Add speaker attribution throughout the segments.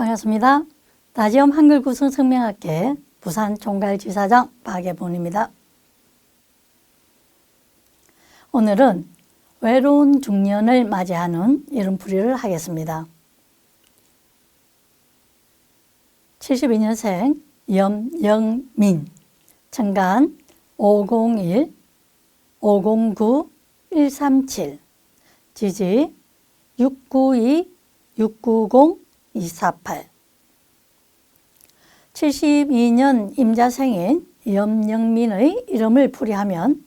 Speaker 1: 반갑습니다. 나지엄 한글구성성명학회 부산 총괄지사장 박예본입니다. 오늘은 외로운 중년을 맞이하는 이름풀이를 하겠습니다. 72년생 염영민 청간 501 509 137 지지 692 690 248 72년 임자생인 염영민의 이름을 풀이하면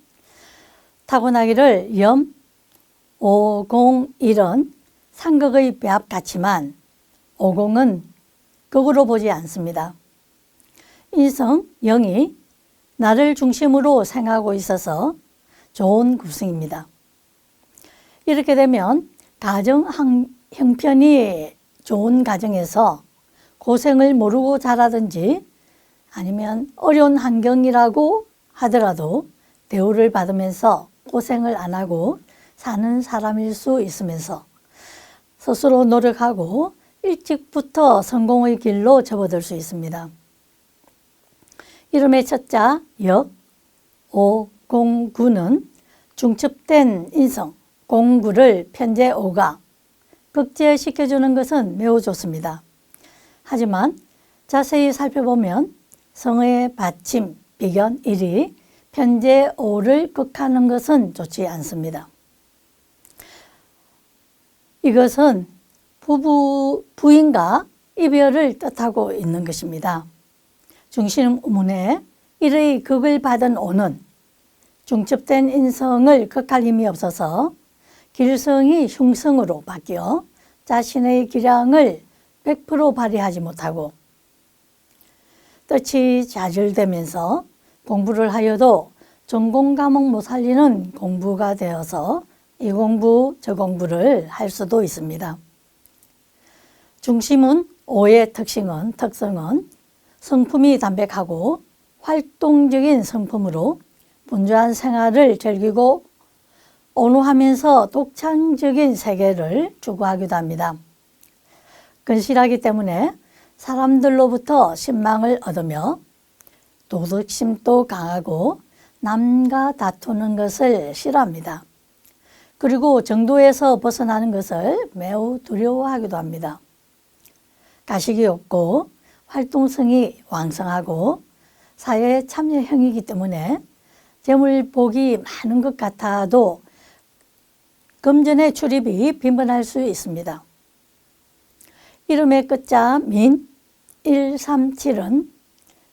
Speaker 1: 타고나기를 염 501은 상극의 배합 같지만 50은 극으로 보지 않습니다. 인성 영이 나를 중심으로 생각하고 있어서 좋은 구성입니다. 이렇게 되면 가정 형편이 좋은 가정에서 고생을 모르고 자라든지 아니면 어려운 환경이라고 하더라도 대우를 받으면서 고생을 안 하고 사는 사람일 수 있으면서 스스로 노력하고 일찍부터 성공의 길로 접어들 수 있습니다. 이름의 첫자 역, 오, 공, 구는 중첩된 인성, 공구를 편제 오가 극제시켜주는 것은 매우 좋습니다. 하지만 자세히 살펴보면 성의 받침, 비견, 일이 편제 오를 극하는 것은 좋지 않습니다. 이것은 부부, 부인과 이별을 뜻하고 있는 것입니다. 중심문에 일의 극을 받은 오는 중첩된 인성을 극할 힘이 없어서 길성이 흉성으로 바뀌어 자신의 기량을 100% 발휘하지 못하고 뜻이 좌절되면서 공부를 하여도 전공 과목 못 살리는 공부가 되어서 이 공부 저 공부를 할 수도 있습니다. 중심은 오의 특징은 특성은 성품이 담백하고 활동적인 성품으로 분주한 생활을 즐기고 온화하면서 독창적인 세계를 추구하기도 합니다. 근실하기 때문에 사람들로부터 신망을 얻으며 도덕심도 강하고 남과 다투는 것을 싫어합니다. 그리고 정도에서 벗어나는 것을 매우 두려워하기도 합니다. 가식이 없고 활동성이 왕성하고 사회 참여형이기 때문에 재물복이 많은 것 같아도 금전의 출입이 빈번할 수 있습니다. 이름의 끝자 민 137은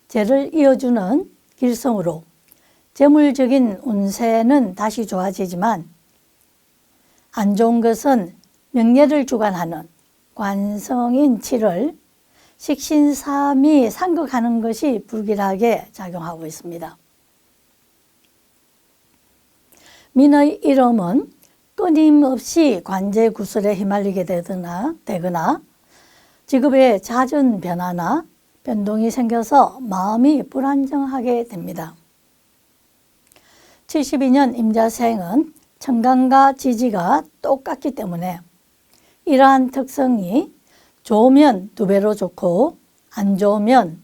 Speaker 1: 재를 이어주는 길성으로 재물적인 운세는 다시 좋아지지만 안 좋은 것은 명예를 주관하는 관성인 7을 식신삼이 상극하는 것이 불길하게 작용하고 있습니다. 민의 이름은 끊임없이 관제 구설에 휘말리게 되거나, 되거나 직업의 잦은 변화나 변동이 생겨서 마음이 불안정하게 됩니다. 72년 임자생은 청강과 지지가 똑같기 때문에 이러한 특성이 좋으면 두 배로 좋고 안 좋으면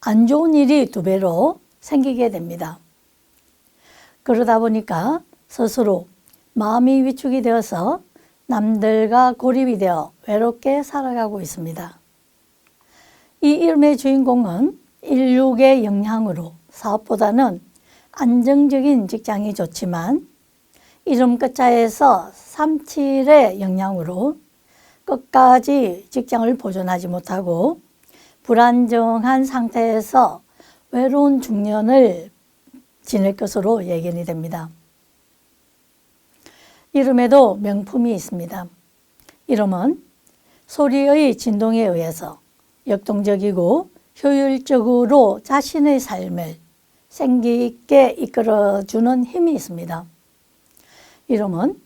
Speaker 1: 안 좋은 일이 두 배로 생기게 됩니다. 그러다 보니까 스스로 마음이 위축이 되어서 남들과 고립이 되어 외롭게 살아가고 있습니다. 이 이름의 주인공은 인육의 영향으로 사업보다는 안정적인 직장이 좋지만 이름 끝자에서 37의 영향으로 끝까지 직장을 보존하지 못하고 불안정한 상태에서 외로운 중년을 지낼 것으로 예견이 됩니다. 이름에도 명품이 있습니다. 이름은 소리의 진동에 의해서 역동적이고 효율적으로 자신의 삶을 생기 있게 이끌어주는 힘이 있습니다. 이름은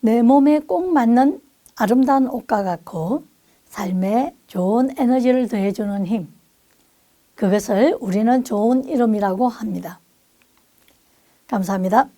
Speaker 1: 내 몸에 꼭 맞는 아름다운 옷과 같고 삶에 좋은 에너지를 더해주는 힘. 그것을 우리는 좋은 이름이라고 합니다. 감사합니다.